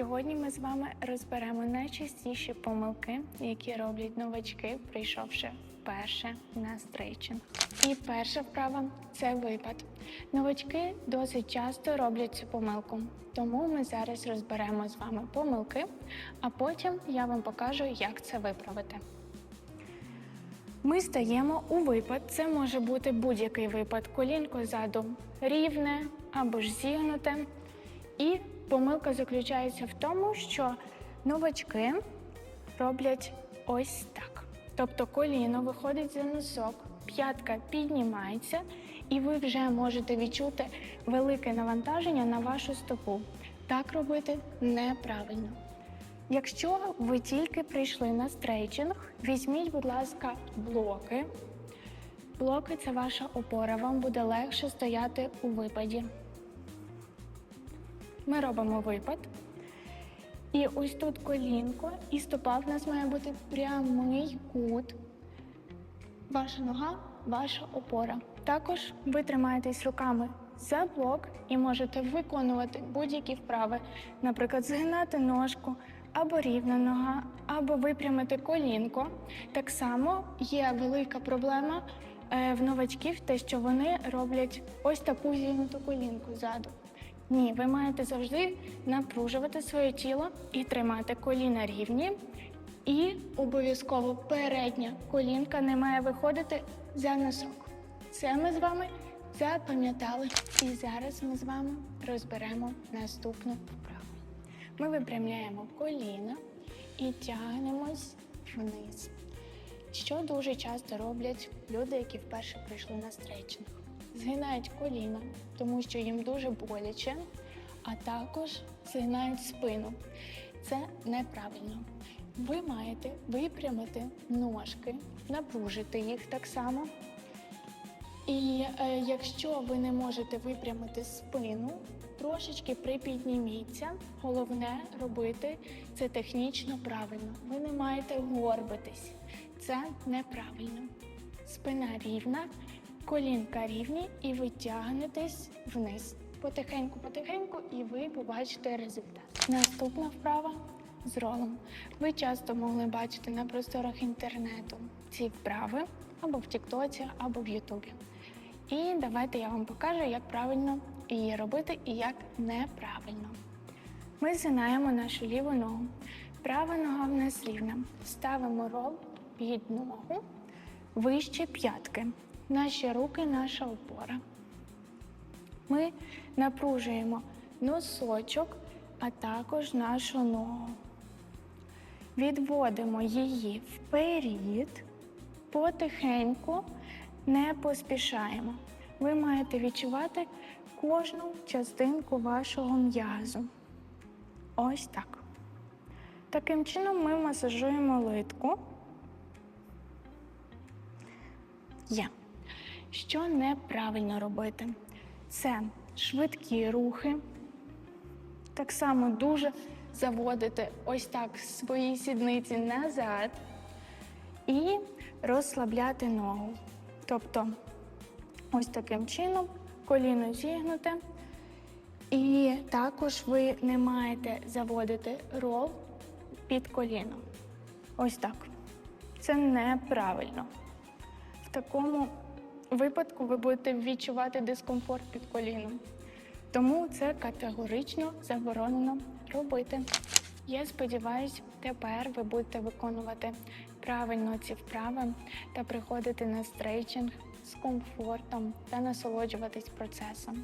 Сьогодні ми з вами розберемо найчастіші помилки, які роблять новачки, прийшовши вперше на стрейчинг. І перша вправа це випад. Новачки досить часто роблять цю помилку, тому ми зараз розберемо з вами помилки, а потім я вам покажу, як це виправити. Ми стаємо у випад. Це може бути будь-який випад. Колінко ззаду рівне або ж зігнуте. І помилка заключається в тому, що новачки роблять ось так. Тобто коліно виходить за носок, п'ятка піднімається, і ви вже можете відчути велике навантаження на вашу стопу. Так робити неправильно. Якщо ви тільки прийшли на стрейчинг, візьміть, будь ласка, блоки. Блоки це ваша опора, вам буде легше стояти у випаді. Ми робимо випад. І ось тут колінко, і стопа в нас має бути прямий кут. Ваша нога, ваша опора. Також ви тримаєтесь руками за блок і можете виконувати будь-які вправи, наприклад, згинати ножку, або рівна нога, або випрямити колінко. Так само є велика проблема е, в новачків, те, що вони роблять ось таку зігнуту колінку ззаду. Ні, ви маєте завжди напружувати своє тіло і тримати коліна рівні. І обов'язково передня колінка не має виходити за носок. Це ми з вами запам'ятали. І зараз ми з вами розберемо наступну вправу. Ми випрямляємо коліна і тягнемось вниз. Що дуже часто роблять люди, які вперше прийшли на стрейчинг? Згинають коліна, тому що їм дуже боляче, а також згинають спину. Це неправильно. Ви маєте випрямити ножки, напружити їх так само. І е, якщо ви не можете випрямити спину, трошечки припідніміться. Головне робити це технічно правильно. Ви не маєте горбитись. Це неправильно. Спина рівна, колінка рівні, і ви тягнетесь вниз. Потихеньку, потихеньку, і ви побачите результат. Наступна вправа з ролом. Ви часто могли бачити на просторах інтернету ці вправи або в Тіктоці, або в Ютубі. І давайте я вам покажу, як правильно її робити і як неправильно. Ми згинаємо нашу ліву ногу. Права нога в нас рівна. Ставимо рол під ногу вище п'ятки. Наші руки, наша опора. Ми напружуємо носочок, а також нашу ногу. Відводимо її вперед, потихеньку, не поспішаємо. Ви маєте відчувати кожну частинку вашого м'язу. Ось так. Таким чином ми масажуємо литку. Є. Що неправильно робити? Це швидкі рухи. Так само дуже заводити ось так свої сідниці назад і розслабляти ногу. Тобто, ось таким чином коліно зігнуте. І також ви не маєте заводити рол під коліно. Ось так. Це неправильно. В такому випадку ви будете відчувати дискомфорт під коліном. Тому це категорично заборонено робити. Я сподіваюся, тепер ви будете виконувати правильно ці вправи та приходити на стрейчинг з комфортом та насолоджуватись процесом.